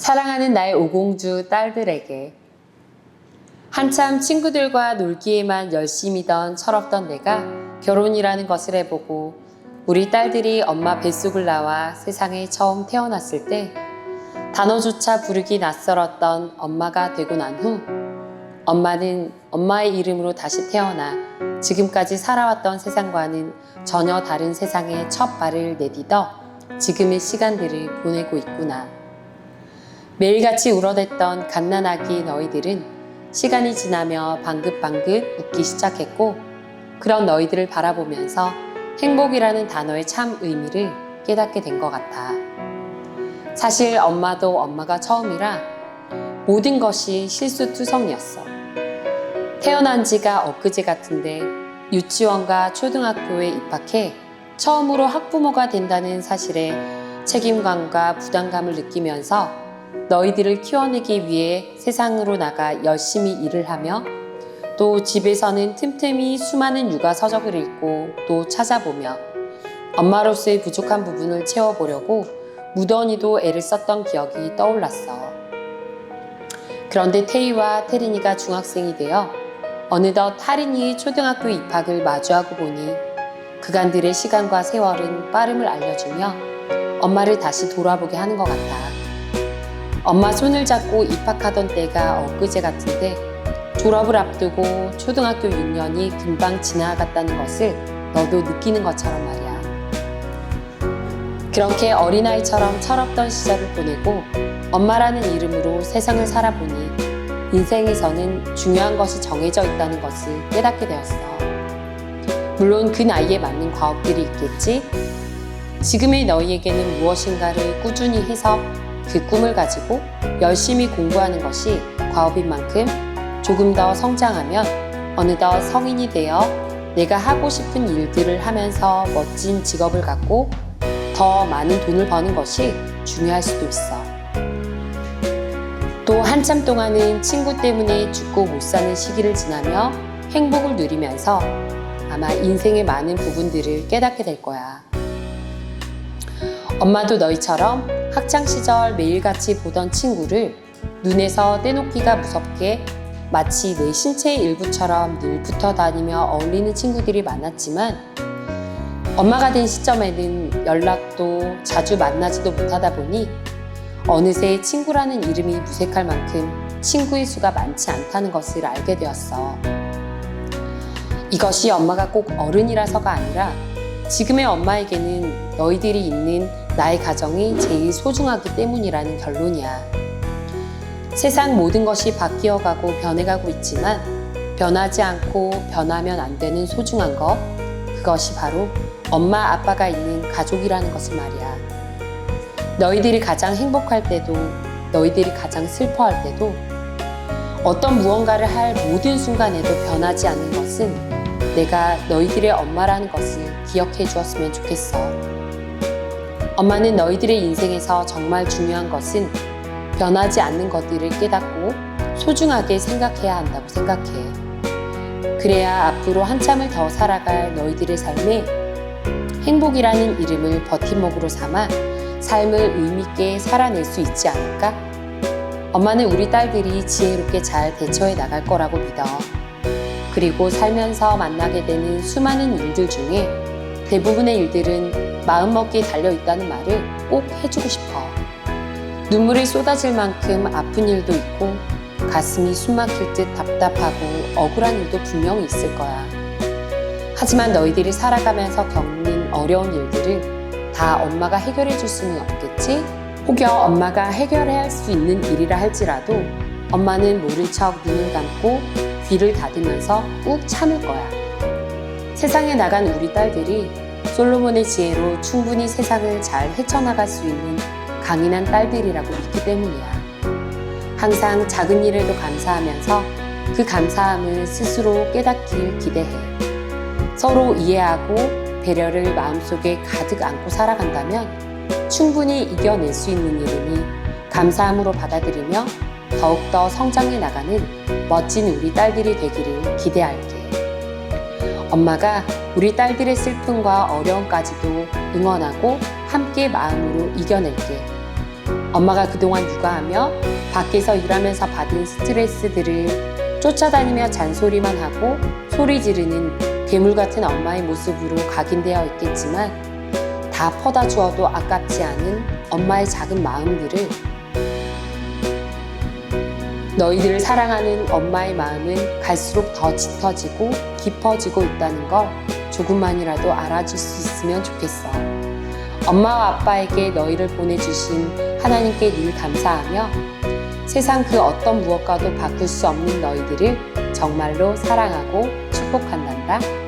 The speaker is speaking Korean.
사랑하는 나의 오공주 딸들에게 한참 친구들과 놀기에만 열심이던 철없던 내가 결혼이라는 것을 해보고 우리 딸들이 엄마 뱃속을 나와 세상에 처음 태어났을 때 단어조차 부르기 낯설었던 엄마가 되고 난 후 엄마는 엄마의 이름으로 다시 태어나 지금까지 살아왔던 세상과는 전혀 다른 세상에 첫 발을 내딛어 지금의 시간들을 보내고 있구나. 매일같이 울어댔던 갓난아기 너희들은 시간이 지나며 방긋방긋 웃기 시작했고 그런 너희들을 바라보면서 행복이라는 단어의 참 의미를 깨닫게 된 것 같아. 사실 엄마도 엄마가 처음이라 모든 것이 실수투성이었어. 태어난 지가 엊그제 같은데 유치원과 초등학교에 입학해 처음으로 학부모가 된다는 사실에 책임감과 부담감을 느끼면서 너희들을 키워내기 위해 세상으로 나가 열심히 일을 하며 또 집에서는 틈틈이 수많은 육아 서적을 읽고 또 찾아보며 엄마로서의 부족한 부분을 채워보려고 무던히도 애를 썼던 기억이 떠올랐어. 그런데 태희와 태린이가 중학생이 되어 어느덧 하린이의 초등학교 입학을 마주하고 보니 그간들의 시간과 세월은 빠름을 알려주며 엄마를 다시 돌아보게 하는 것 같아. 엄마 손을 잡고 입학하던 때가 엊그제 같은데 졸업을 앞두고 초등학교 6년이 금방 지나갔다는 것을 너도 느끼는 것처럼 말이야. 그렇게 어린아이처럼 철없던 시절을 보내고 엄마라는 이름으로 세상을 살아보니 인생에서는 중요한 것이 정해져 있다는 것을 깨닫게 되었어. 물론 그 나이에 맞는 과업들이 있겠지. 지금의 너희에게는 무엇인가를 꾸준히 해서 그 꿈을 가지고 열심히 공부하는 것이 과업인 만큼 조금 더 성장하면 어느덧 성인이 되어 내가 하고 싶은 일들을 하면서 멋진 직업을 갖고 더 많은 돈을 버는 것이 중요할 수도 있어. 또 한참 동안은 친구 때문에 죽고 못 사는 시기를 지나며 행복을 누리면서 아마 인생의 많은 부분들을 깨닫게 될 거야. 엄마도 너희처럼 학창 시절 매일같이 보던 친구를 눈에서 떼놓기가 무섭게 마치 내 신체의 일부처럼 늘 붙어 다니며 어울리는 친구들이 많았지만 엄마가 된 시점에는 연락도 자주 만나지도 못하다 보니 어느새 친구라는 이름이 무색할 만큼 친구의 수가 많지 않다는 것을 알게 되었어. 이것이 엄마가 꼭 어른이라서가 아니라 지금의 엄마에게는 너희들이 있는 나의 가정이 제일 소중하기 때문이라는 결론이야. 세상 모든 것이 바뀌어가고 변해가고 있지만 변하지 않고 변하면 안 되는 소중한 것, 그것이 바로 엄마, 아빠가 있는 가족이라는 것을 말이야. 너희들이 가장 행복할 때도, 너희들이 가장 슬퍼할 때도, 어떤 무언가를 할 모든 순간에도 변하지 않는 것은 내가 너희들의 엄마라는 것을 기억해 주었으면 좋겠어. 엄마는 너희들의 인생에서 정말 중요한 것은 변하지 않는 것들을 깨닫고 소중하게 생각해야 한다고 생각해. 그래야 앞으로 한참을 더 살아갈 너희들의 삶에 행복이라는 이름을 버팀목으로 삼아 삶을 의미있게 살아낼 수 있지 않을까? 엄마는 우리 딸들이 지혜롭게 잘 대처해 나갈 거라고 믿어. 그리고 살면서 만나게 되는 수많은 일들 중에 대부분의 일들은 마음먹기에 달려있다는 말을 꼭 해주고 싶어. 눈물이 쏟아질 만큼 아픈 일도 있고 가슴이 숨막힐 듯 답답하고 억울한 일도 분명히 있을 거야. 하지만 너희들이 살아가면서 겪는 어려운 일들을 다 엄마가 해결해 줄 수는 없겠지? 혹여 엄마가 해결해야 할 수 있는 일이라 할지라도 엄마는 모른 척 눈을 감고 귀를 닫으면서 꾹 참을 거야. 세상에 나간 우리 딸들이 솔로몬의 지혜로 충분히 세상을 잘 헤쳐나갈 수 있는 강인한 딸들이라고 믿기 때문이야. 항상 작은 일에도 감사하면서 그 감사함을 스스로 깨닫길 기대해. 서로 이해하고 배려를 마음속에 가득 안고 살아간다면 충분히 이겨낼 수 있는 일이니 감사함으로 받아들이며 더욱더 성장해 나가는 멋진 우리 딸들이 되기를 기대할게. 엄마가 우리 딸들의 슬픔과 어려움까지도 응원하고 함께 마음으로 이겨낼게. 엄마가 그동안 육아하며 밖에서 일하면서 받은 스트레스들을 쫓아다니며 잔소리만 하고 소리 지르는 괴물 같은 엄마의 모습으로 각인되어 있겠지만 다 퍼다 주어도 아깝지 않은 엄마의 작은 마음들을 너희들을 사랑하는 엄마의 마음은 갈수록 더 짙어지고 깊어지고 있다는 걸 조금만이라도 알아줄 수 있으면 좋겠어. 엄마와 아빠에게 너희를 보내주신 하나님께 늘 감사하며 세상 그 어떤 무엇과도 바꿀 수 없는 너희들을 정말로 사랑하고 축복한단다.